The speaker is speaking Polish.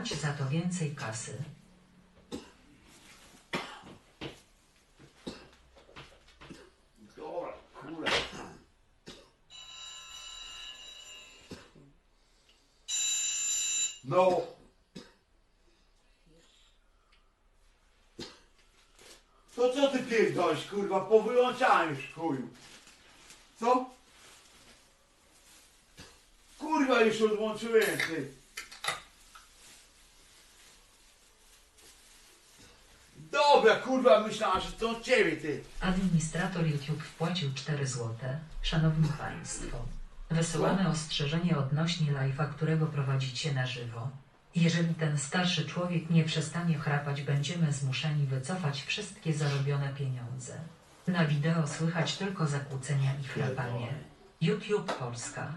Dać za to więcej kasy. No. To co ty pierdolisz, kurwa? Powyłączałem już, chuju. Co? Kurwa, już odłączyłem, ty. Dobra, kurwa, myślałem, że to od ciebie, ty. Administrator YouTube wpłacił 4 złote. Szanowni Państwo, wysyłamy ostrzeżenie odnośnie live'a, którego prowadzicie na żywo. Jeżeli ten starszy człowiek nie przestanie chrapać, będziemy zmuszeni wycofać wszystkie zarobione pieniądze. Na wideo słychać tylko zakłócenia i chrapanie. YouTube Polska.